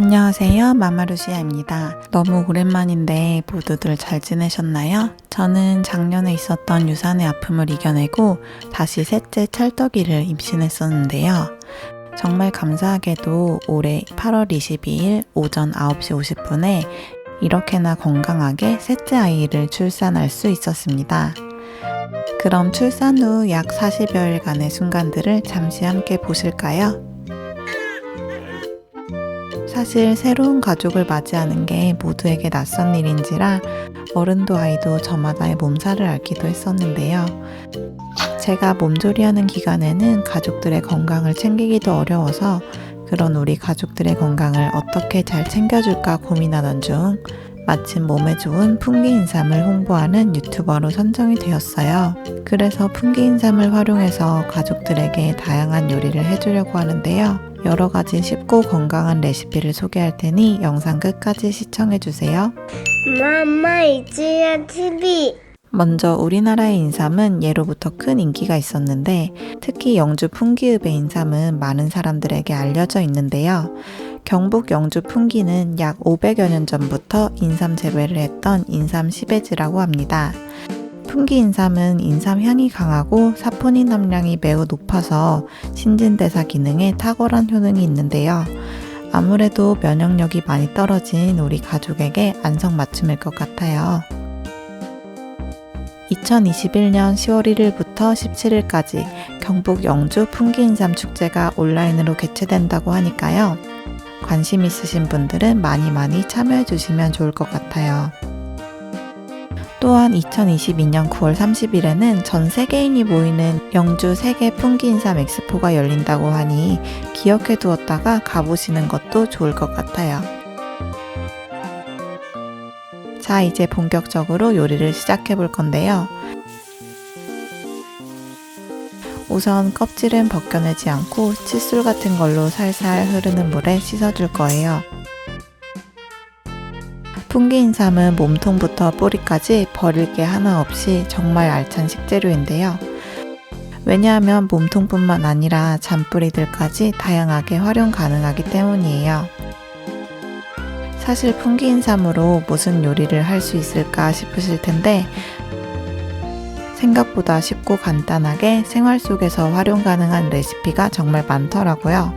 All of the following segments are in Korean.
안녕하세요. 마마루시아입니다. 너무 오랜만인데 모두들 잘 지내셨나요? 저는 작년에 있었던 유산의 아픔을 이겨내고 다시 셋째 찰떡이를 임신했었는데요. 정말 감사하게도 올해 8월 22일 오전 9시 50분에 이렇게나 건강하게 셋째 아이를 출산할 수 있었습니다. 그럼 출산 후 약 40여일간의 순간들을 잠시 함께 보실까요? 사실 새로운 가족을 맞이하는 게 모두에게 낯선 일인지라 어른도 아이도 저마다의 몸살을 앓기도 했었는데요. 제가 몸조리하는 기간에는 가족들의 건강을 챙기기도 어려워서 그런 우리 가족들의 건강을 어떻게 잘 챙겨줄까 고민하던 중 마침 몸에 좋은 풍기인삼을 홍보하는 유튜버로 선정이 되었어요. 그래서 풍기인삼을 활용해서 가족들에게 다양한 요리를 해주려고 하는데요. 여러 가지 쉽고 건강한 레시피를 소개할 테니 영상 끝까지 시청해주세요. 마마 이지야 TV 먼저 우리나라의 인삼은 예로부터 큰 인기가 있었는데 특히 영주 풍기읍의 인삼은 많은 사람들에게 알려져 있는데요. 경북 영주 풍기는 약 500여 년 전부터 인삼 재배를 했던 인삼 시베지라고 합니다. 풍기 인삼은 인삼 향이 강하고 사포닌 함량이 매우 높아서 신진대사 기능에 탁월한 효능이 있는데요. 아무래도 면역력이 많이 떨어진 우리 가족에게 안성맞춤일 것 같아요. 2021년 10월 1일부터 17일까지 경북 영주 풍기인삼 축제가 온라인으로 개최된다고 하니까요. 관심 있으신 분들은 많이 많이 참여해 주시면 좋을 것 같아요. 또한 2022년 9월 30일에는 전 세계인이 모이는 영주 세계 풍기인삼 엑스포가 열린다고 하니 기억해 두었다가 가보시는 것도 좋을 것 같아요. 자, 이제 본격적으로 요리를 시작해 볼 건데요. 우선 껍질은 벗겨내지 않고 칫솔 같은 걸로 살살 흐르는 물에 씻어줄 거예요. 풍기인삼은 몸통부터 뿌리까지 버릴 게 하나 없이 정말 알찬 식재료인데요. 왜냐하면 몸통뿐만 아니라 잔뿌리들까지 다양하게 활용 가능하기 때문이에요. 사실 풍기인삼으로 무슨 요리를 할 수 있을까 싶으실 텐데 생각보다 쉽고 간단하게 생활 속에서 활용 가능한 레시피가 정말 많더라고요.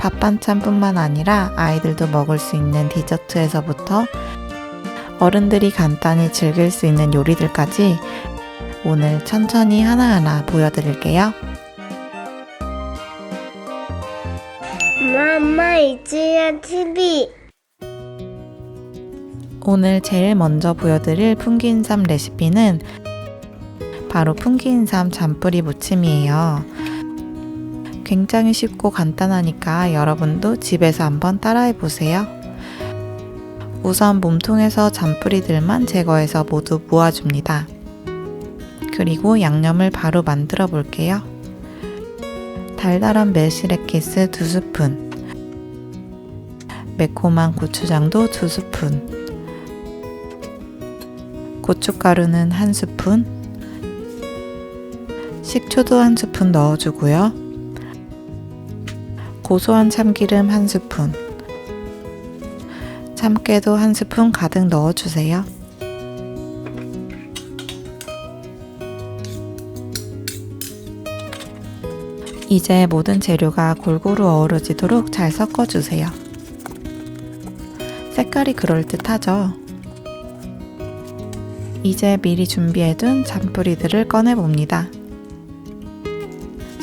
밥 반찬뿐만 아니라 아이들도 먹을 수 있는 디저트에서부터 어른들이 간단히 즐길 수 있는 요리들까지 오늘 천천히 하나하나 보여드릴게요. 마마 이지야 TV 오늘 제일 먼저 보여드릴 풍기인삼 레시피는 바로 풍기인삼 잔뿌리 무침이에요. 굉장히 쉽고 간단하니까 여러분도 집에서 한번 따라해 보세요. 우선 몸통에서 잔뿌리들만 제거해서 모두 모아줍니다. 그리고 양념을 바로 만들어 볼게요. 달달한 멜시레키스 2스푼, 매콤한 고추장도 2스푼, 고춧가루는 한 스푼, 식초도 한 스푼 넣어주고요. 고소한 참기름 한 스푼, 참깨도 한 스푼 가득 넣어주세요. 이제 모든 재료가 골고루 어우러지도록 잘 섞어주세요. 색깔이 그럴듯하죠? 이제 미리 준비해둔 잔뿌리들을 꺼내봅니다.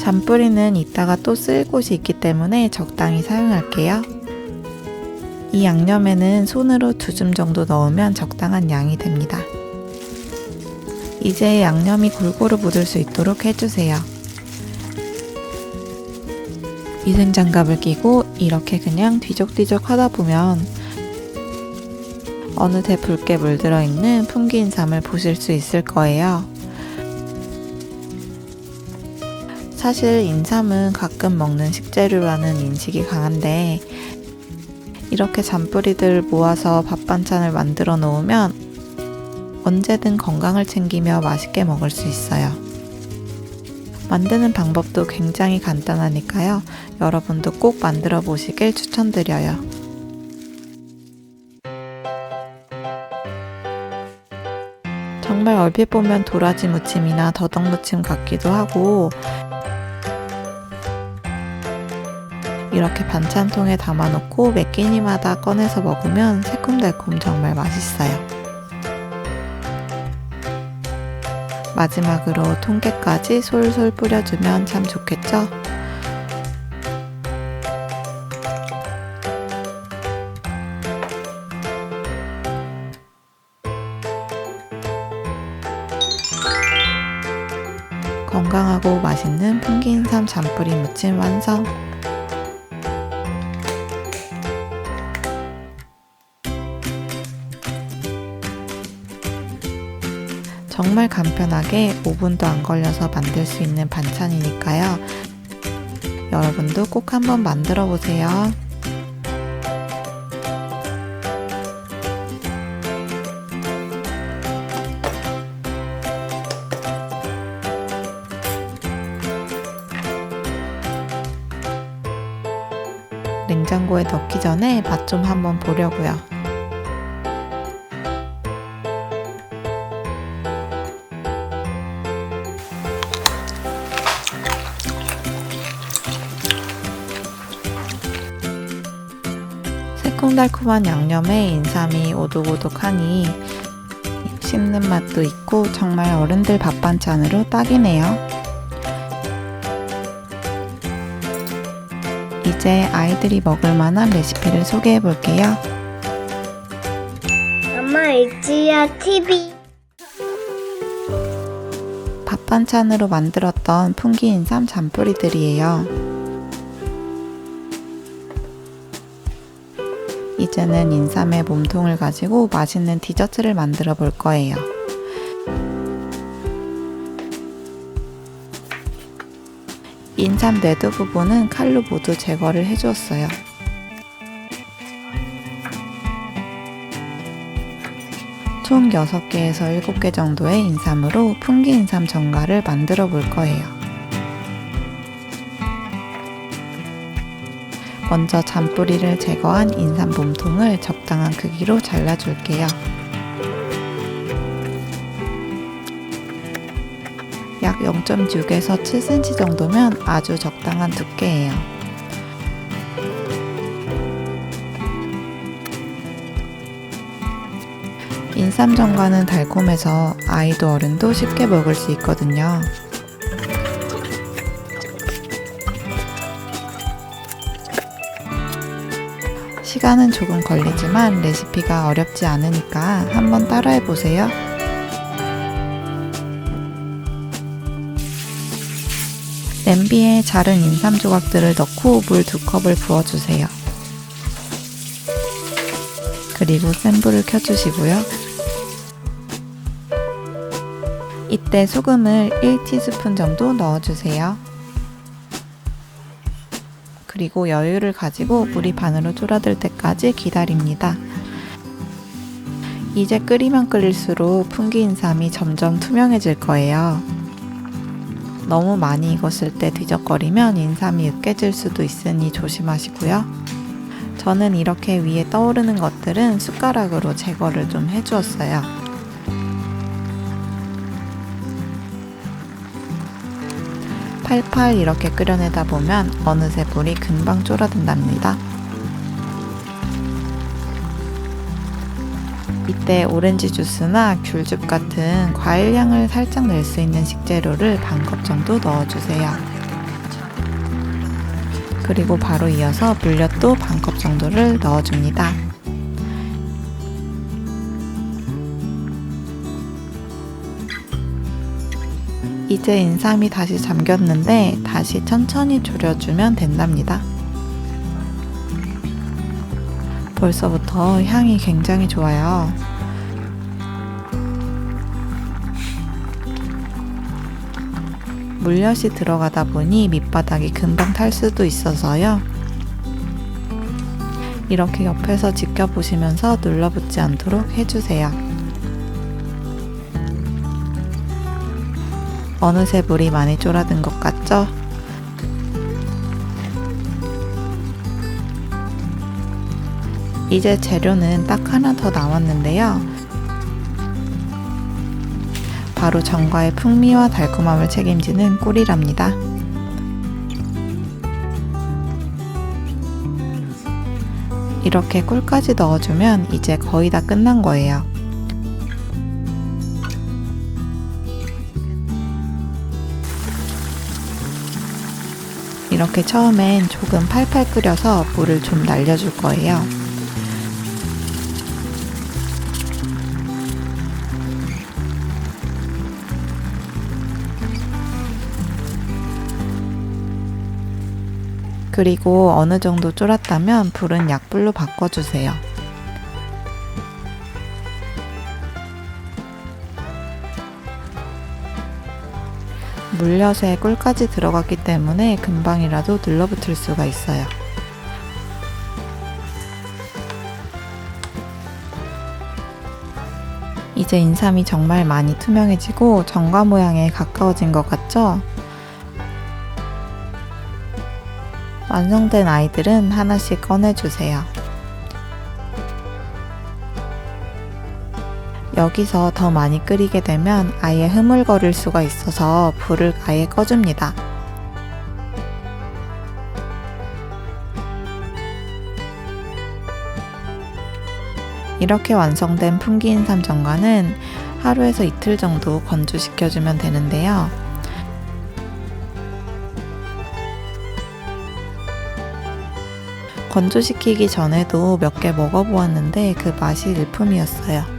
잔뿌리는 이따가 또 쓸 곳이 있기 때문에 적당히 사용할게요. 이 양념에는 손으로 두 줌 정도 넣으면 적당한 양이 됩니다. 이제 양념이 골고루 묻을 수 있도록 해주세요. 위생장갑을 끼고 이렇게 그냥 뒤적뒤적 하다 보면 어느새 붉게 물들어 있는 풍기인삼을 보실 수 있을 거예요. 사실 인삼은 가끔 먹는 식재료라는 인식이 강한데 이렇게 잔뿌리들 모아서 밥 반찬을 만들어 놓으면 언제든 건강을 챙기며 맛있게 먹을 수 있어요. 만드는 방법도 굉장히 간단하니까요. 여러분도 꼭 만들어 보시길 추천드려요. 정말 얼핏 보면 도라지 무침이나 더덕 무침 같기도 하고 이렇게 반찬통에 담아놓고 몇 끼니마다 꺼내서 먹으면 새콤달콤 정말 맛있어요. 마지막으로 통깨까지 솔솔 뿌려주면 참 좋겠죠? 건강하고 맛있는 풍기인삼 잔뿌리 무침 완성! 정말 간편하게 5분도 안 걸려서 만들 수 있는 반찬이니까요. 여러분도 꼭 한번 만들어 보세요. 냉장고에 넣기 전에 맛 좀 한번 보려고요. 새콤달콤한 양념에 인삼이 오독오독하니 씹는 맛도 있고 정말 어른들 밥 반찬으로 딱이네요. 이제 아이들이 먹을 만한 레시피를 소개해 볼게요. 엄마 이지야 TV 밥 반찬으로 만들었던 풍기 인삼 잔뿌리들이에요. 이제는 인삼의 몸통을 가지고 맛있는 디저트를 만들어 볼 거예요. 인삼 내두 부분은 칼로 모두 제거를 해주었어요. 총 6개에서 7개 정도의 인삼으로 풍기 인삼 전갈을 만들어 볼 거예요. 먼저 잔뿌리를 제거한 인삼 몸통을 적당한 크기로 잘라줄게요. 약 0.6에서 7cm 정도면 아주 적당한 두께예요. 인삼 전과는 달콤해서 아이도 어른도 쉽게 먹을 수 있거든요. 시간은 조금 걸리지만 레시피가 어렵지 않으니까 한번 따라해 보세요. 냄비에 자른 인삼 조각들을 넣고 물 두 컵을 부어주세요. 그리고 센 불을 켜주시고요. 이때 소금을 1티스푼 정도 넣어주세요. 그리고 여유를 가지고 물이 반으로 줄어들 때까지 기다립니다. 이제 끓이면 끓일수록 풍기 인삼이 점점 투명해질 거예요. 너무 많이 익었을 때 뒤적거리면 인삼이 으깨질 수도 있으니 조심하시고요. 저는 이렇게 위에 떠오르는 것들은 숟가락으로 제거를 좀 해주었어요. 팔팔 이렇게 끓여내다 보면 어느새 불이 금방 졸아든답니다. 이때 오렌지 주스나 귤즙 같은 과일 향을 살짝 낼 수 있는 식재료를 반 컵 정도 넣어주세요. 그리고 바로 이어서 물엿도 반 컵 정도를 넣어줍니다. 이제 인삼이 다시 잠겼는데 다시 천천히 졸여주면 된답니다. 벌써부터 향이 굉장히 좋아요. 물엿이 들어가다 보니 밑바닥이 금방 탈 수도 있어서요. 이렇게 옆에서 지켜보시면서 눌러붙지 않도록 해주세요. 어느새 물이 많이 졸아든 것 같죠? 이제 재료는 딱 하나 더 남았는데요. 바로 전과의 풍미와 달콤함을 책임지는 꿀이랍니다. 이렇게 꿀까지 넣어주면 이제 거의 다 끝난 거예요. 이렇게 처음엔 조금 팔팔 끓여서 물을 좀 날려줄 거예요. 그리고 어느 정도 쫄았다면 불은 약불로 바꿔주세요. 물엿에 꿀까지 들어갔기 때문에 금방이라도 눌러붙을 수가 있어요. 이제 인삼이 정말 많이 투명해지고 정과 모양에 가까워진 것 같죠? 완성된 아이들은 하나씩 꺼내주세요. 여기서 더 많이 끓이게 되면 아예 흐물거릴 수가 있어서 불을 아예 꺼줍니다. 이렇게 완성된 풍기인삼 전과는 하루에서 이틀 정도 건조시켜주면 되는데요. 건조시키기 전에도 몇 개 먹어보았는데 그 맛이 일품이었어요.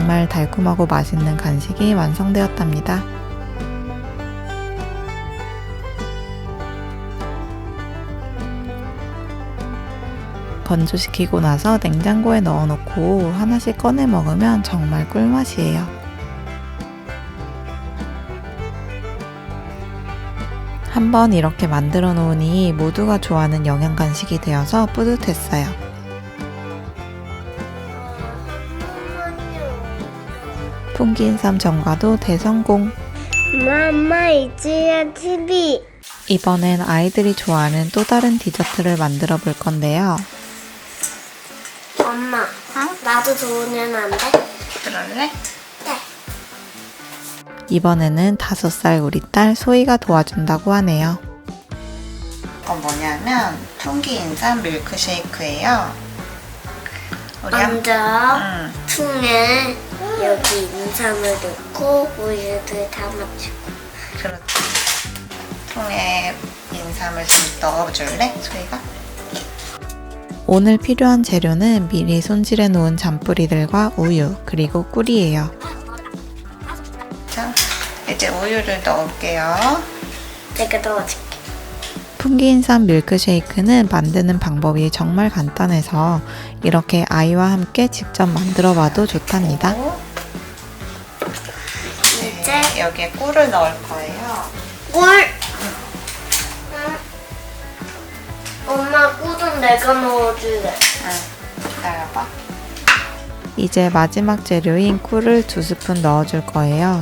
정말 달콤하고 맛있는 간식이 완성되었답니다. 건조시키고 나서 냉장고에 넣어놓고 하나씩 꺼내 먹으면 정말 꿀맛이에요. 한번 이렇게 만들어 놓으니 모두가 좋아하는 영양 간식이 되어서 뿌듯했어요. 풍기인삼 전과도 대성공! 마마 이지야 TV. 이번엔 아이들이 좋아하는 또 다른 디저트를 만들어 볼 건데요. 엄마, 나도 도우면 안 돼? 그럴래? 네. 이번에는 다섯 살 우리 딸 소희가 도와준다고 하네요. 이건 뭐냐면 풍기인삼 밀크쉐이크예요. 우리 한- 먼저 음, 통에 여기 인삼을 넣고 우유를 담아주고 그렇지. 통에 인삼을 좀 넣어줄래, 소희가? 오늘 필요한 재료는 미리 손질해 놓은 잔뿌리들과 우유 그리고 꿀이에요. 자, 이제 우유를 넣을게요. 내가 넣어줄게. 풍기인삼 밀크쉐이크는 만드는 방법이 정말 간단해서 이렇게 아이와 함께 직접 만들어 봐도 좋답니다. 여기에 꿀을 넣을 거예요. 꿀. 응. 엄마 꿀은 내가 넣어줄래. 응, 기다려봐. 이제 마지막 재료인 꿀을 두 스푼 넣어줄 거예요.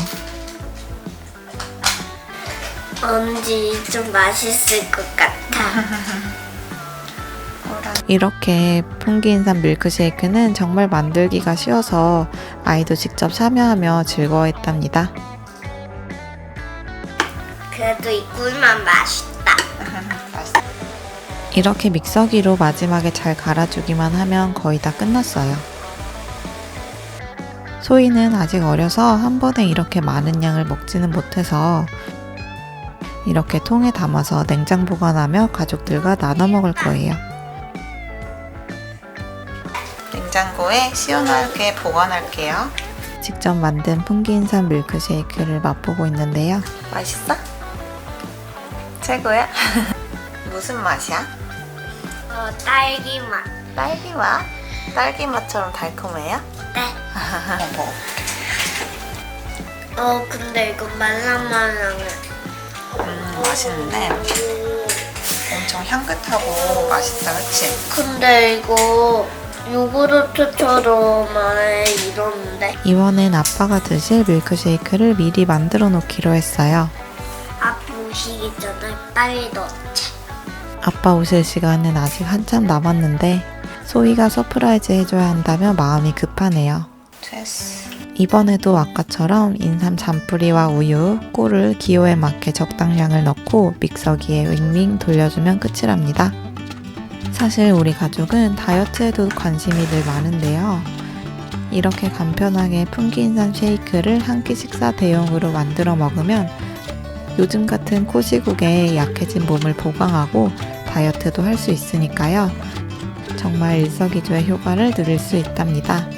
왠지 좀 맛있을 것 같아. 이렇게 풍기인삼 밀크쉐이크는 정말 만들기가 쉬워서 아이도 직접 참여하며 즐거워했답니다. 그래도 이 꿀만 맛있다. 이렇게 믹서기로 마지막에 잘 갈아주기만 하면 거의 다 끝났어요. 소희는 아직 어려서 한 번에 이렇게 많은 양을 먹지는 못해서 이렇게 통에 담아서 냉장 보관하며 가족들과 나눠 먹을 거예요. 냉장고에 시원하게 보관할게요. 직접 만든 풍기인삼 밀크쉐이크를 맛보고 있는데요. 맛있어? 최고야? 무슨 맛이야? 어, 딸기 맛. 딸기 맛? 딸기 맛처럼 달콤해요? 네. 뭐? 어, 근데 이거 말랑말랑해. 음, 맛있는데 엄청 향긋하고 맛있다, 그치? 근데 이거 요구르트처럼 말 이러는데 이번엔 아빠가 드실 밀크쉐이크를 미리 만들어 놓기로 했어요. 아빠 오시기 전에 빨리 넣자. 아빠 오실 시간은 아직 한참 남았는데 소희가 서프라이즈 해줘야 한다며 마음이 급하네요. 됐어. 이번에도 아까처럼 인삼 잔뿌리와 우유, 꿀을 기호에 맞게 적당량을 넣고 믹서기에 윙윙 돌려주면 끝이랍니다. 사실 우리 가족은 다이어트에도 관심이 늘 많은데요. 이렇게 간편하게 풍기인삼 쉐이크를 한 끼 식사 대용으로 만들어 먹으면 요즘 같은 코시국에 약해진 몸을 보강하고 다이어트도 할 수 있으니까요. 정말 일석이조의 효과를 누릴 수 있답니다.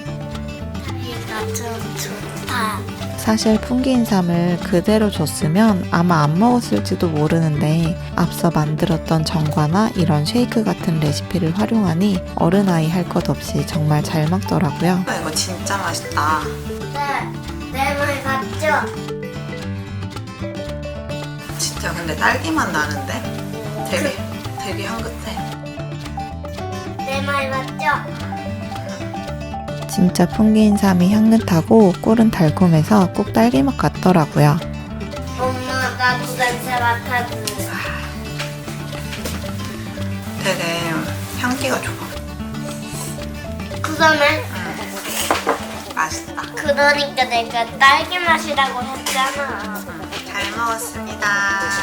이거 좀 좋다. 사실 풍기인삼을 그대로 줬으면 아마 안 먹었을지도 모르는데 앞서 만들었던 전과나 이런 쉐이크 같은 레시피를 활용하니 어른아이 할 것 없이 정말 잘 먹더라고요. 이거 진짜 맛있다. 네, 내말 맞죠? 진짜 근데 딸기맛 나는데? 되게 되게 향긋해. 내 말 맞죠? 진짜 풍기인삼이 향긋하고 꿀은 달콤해서 꼭 딸기맛 같더라고요. 엄마 나도 냄새 맡아주는. 되게 향기가 좋아. 그다음에 맛있다. 그러니까 내가 딸기 맛이라고 했잖아. 잘 먹었습니다.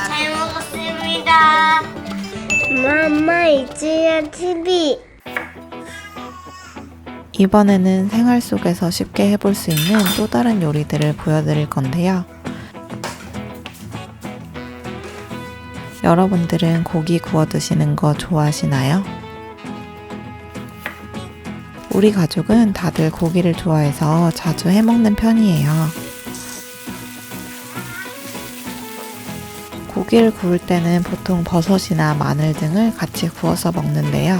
잘 먹었습니다. 마마 이지야 TV. 이번에는 생활 속에서 쉽게 해볼 수 있는 또 다른 요리들을 보여드릴 건데요. 여러분들은 고기 구워 드시는 거 좋아하시나요? 우리 가족은 다들 고기를 좋아해서 자주 해 먹는 편이에요. 고기를 구울 때는 보통 버섯이나 마늘 등을 같이 구워서 먹는데요.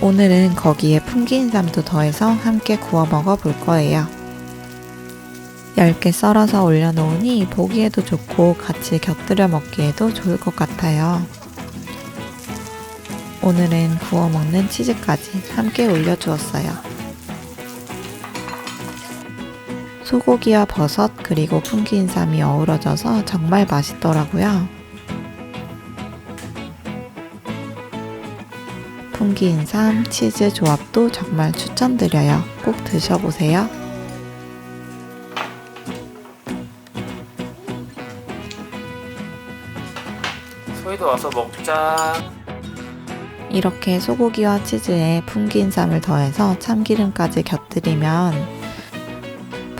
오늘은 거기에 풍기인삼도 더해서 함께 구워 먹어 볼 거예요. 얇게 썰어서 올려놓으니 보기에도 좋고 같이 곁들여 먹기에도 좋을 것 같아요. 오늘은 구워 먹는 치즈까지 함께 올려주었어요. 소고기와 버섯 그리고 풍기인삼이 어우러져서 정말 맛있더라고요. 풍기인삼 치즈 조합도 정말 추천드려요. 꼭 드셔보세요. 소희도 와서 먹자. 이렇게 소고기와 치즈에 풍기인삼을 더해서 참기름까지 곁들이면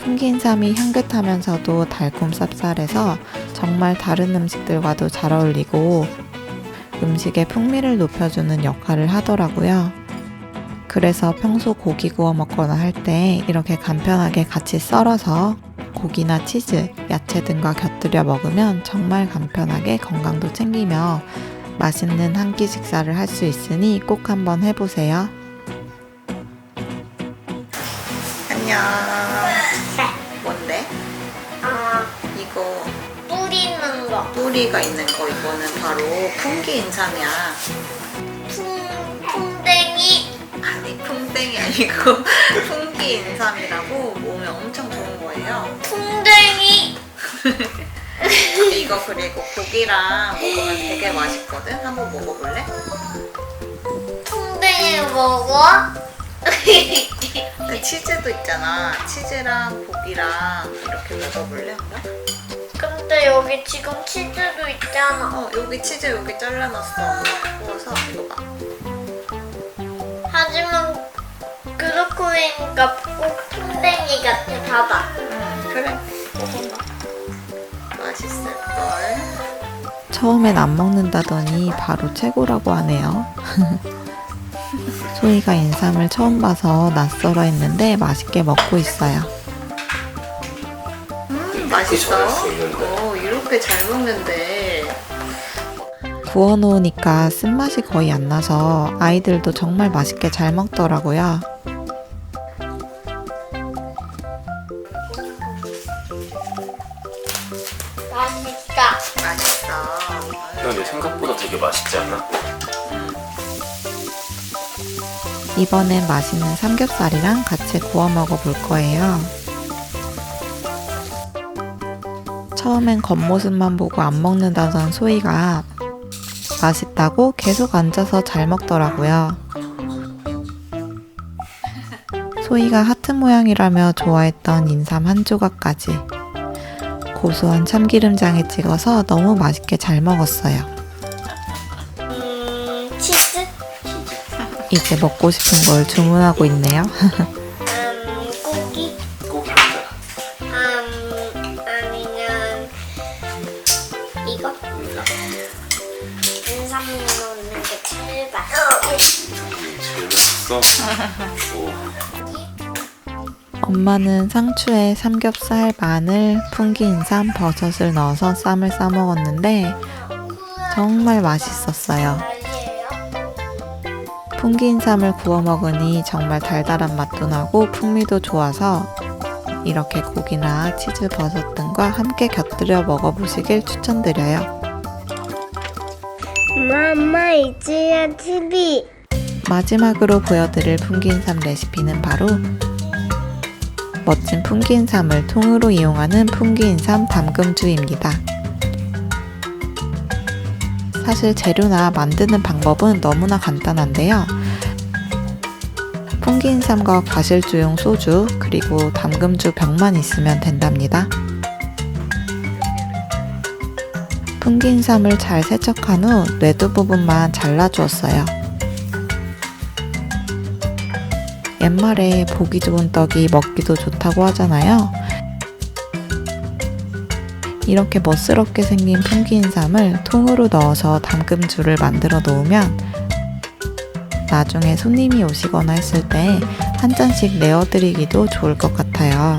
풍기인삼이 향긋하면서도 달콤 쌉쌀해서 정말 다른 음식들과도 잘 어울리고 음식의 풍미를 높여주는 역할을 하더라고요. 그래서 평소 고기 구워 먹거나 할 때 이렇게 간편하게 같이 썰어서 고기나 치즈, 야채 등과 곁들여 먹으면 정말 간편하게 건강도 챙기며 맛있는 한 끼 식사를 할 수 있으니 꼭 한번 해보세요. 안녕. 뿌리가 있는 거 이거는 바로 풍기 인삼이야. 풍, 풍뎅이. 아니 풍뎅이 아니고 풍기 인삼이라고 몸에 엄청 좋은 거예요. 풍뎅이. 이거 그리고 고기랑 먹으면 되게 맛있거든. 한번 먹어볼래? 풍뎅이 먹어? 근데 치즈도 있잖아. 치즈랑 고기랑 이렇게 먹어볼래 한번? 근데 여기 지금 치즈도 있잖아. 어 여기 치즈 여기 잘라놨어. 구워서 이거 봐. 하지만 그렇고 보니까 꼭 풍뎅이 같아. 봐봐. 응 그래 먹어봐. 맛있을걸. 처음엔 안 먹는다더니 바로 최고라고 하네요. 소희가 인삼을 처음 봐서 낯설어 했는데 맛있게 먹고 있어요. 음, 맛있어. 수 있는데. 어, 이렇게 잘 먹는데. 구워 놓으니까 쓴맛이 거의 안 나서 아이들도 정말 맛있게 잘 먹더라고요. 맛있다. 맛있어. 근데 생각보다 되게 맛있지 않아? 이번엔 맛있는 삼겹살이랑 같이 구워 먹어볼 거예요. 처음엔 겉모습만 보고 안 먹는다던 소희가 맛있다고 계속 앉아서 잘 먹더라고요. 소희가 하트 모양이라며 좋아했던 인삼 한 조각까지 고소한 참기름장에 찍어서 너무 맛있게 잘 먹었어요. 음, 치즈? 이제 먹고 싶은 걸 주문하고 있네요. 엄마는 상추에 삼겹살, 마늘, 풍기인삼, 버섯을 넣어서 쌈을 싸 먹었는데 정말 맛있었어요. 풍기인삼을 구워 먹으니 정말 달달한 맛도 나고 풍미도 좋아서 이렇게 고기나 치즈, 버섯 등과 함께 곁들여 먹어보시길 추천드려요. 마마 이지야 TV. 마지막으로 보여드릴 풍기인삼 레시피는 바로 멋진 풍기인삼을 통으로 이용하는 풍기인삼 담금주입니다. 사실 재료나 만드는 방법은 너무나 간단한데요. 풍기인삼과 과실주용 소주 그리고 담금주 병만 있으면 된답니다. 풍기인삼을 잘 세척한 후 뇌두 부분만 잘라주었어요. 옛말에 보기 좋은 떡이 먹기도 좋다고 하잖아요. 이렇게 멋스럽게 생긴 풍기인삼을 통으로 넣어서 담금주를 만들어 놓으면 나중에 손님이 오시거나 했을 때 한 잔씩 내어드리기도 좋을 것 같아요.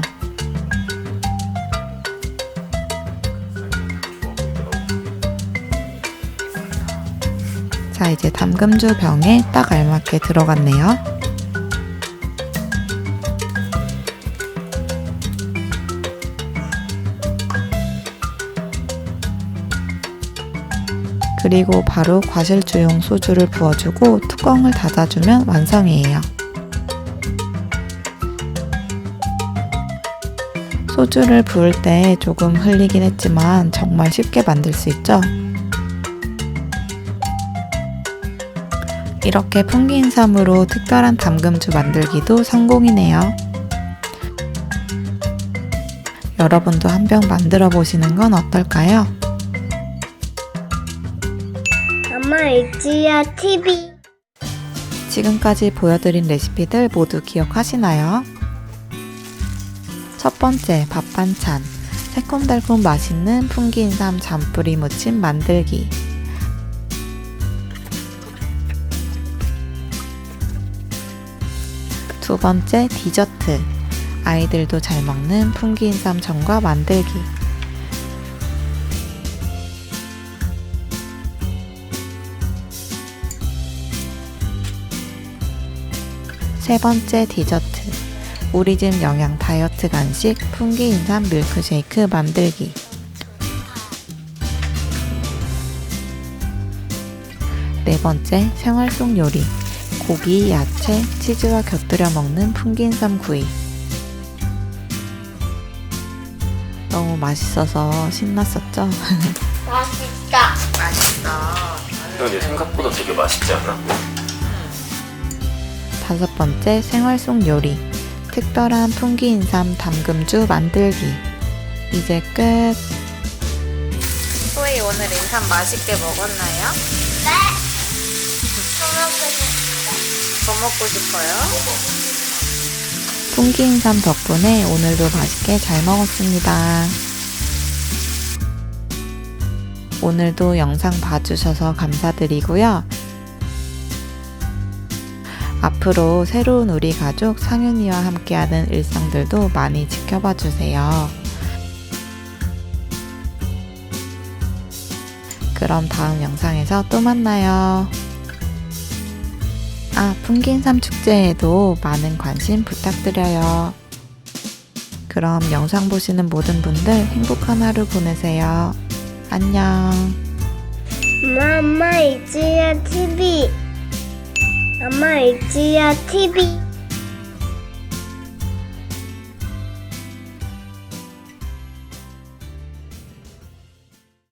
자, 이제 담금주 병에 딱 알맞게 들어갔네요. 그리고 바로 과실주용 소주를 부어주고 뚜껑을 닫아주면 완성이에요. 소주를 부을 때 조금 흘리긴 했지만 정말 쉽게 만들 수 있죠? 이렇게 풍기인삼으로 특별한 담금주 만들기도 성공이네요. 여러분도 한 병 만들어 보시는 건 어떨까요? 이지야 TV. 지금까지 보여드린 레시피들 모두 기억하시나요? 첫 번째, 밥 반찬. 새콤달콤 맛있는 풍기인삼 잔뿌리 무침 만들기. 두 번째, 디저트. 아이들도 잘 먹는 풍기인삼 전과 만들기. 세 번째 디저트. 우리 집 영양 다이어트 간식 풍기 인삼 밀크쉐이크 만들기. 네 번째 생활 속 요리. 고기, 야채, 치즈와 곁들여 먹는 풍기인삼 구이. 너무 맛있어서 신났었죠? 맛있다. 근데 생각보다 되게 맛있지 않아? 다섯 번째 생활 속 요리. 특별한 풍기인삼 담금주 만들기. 이제 끝. 소희 오늘 인삼 맛있게 먹었나요? 네. 먹고 싶다. 더 먹고 싶어요? 풍기인삼 덕분에 오늘도 맛있게 잘 먹었습니다. 오늘도 영상 봐주셔서 감사드리고요. 앞으로 새로운 우리 가족 상윤이와 함께하는 일상들도 많이 지켜봐 주세요. 그럼 다음 영상에서 또 만나요. 아, 풍긴삼 축제에도 많은 관심 부탁드려요. 그럼 영상 보시는 모든 분들 행복한 하루 보내세요. 안녕. 엄마, 이지야 TV. 엄마, 이지야 TV.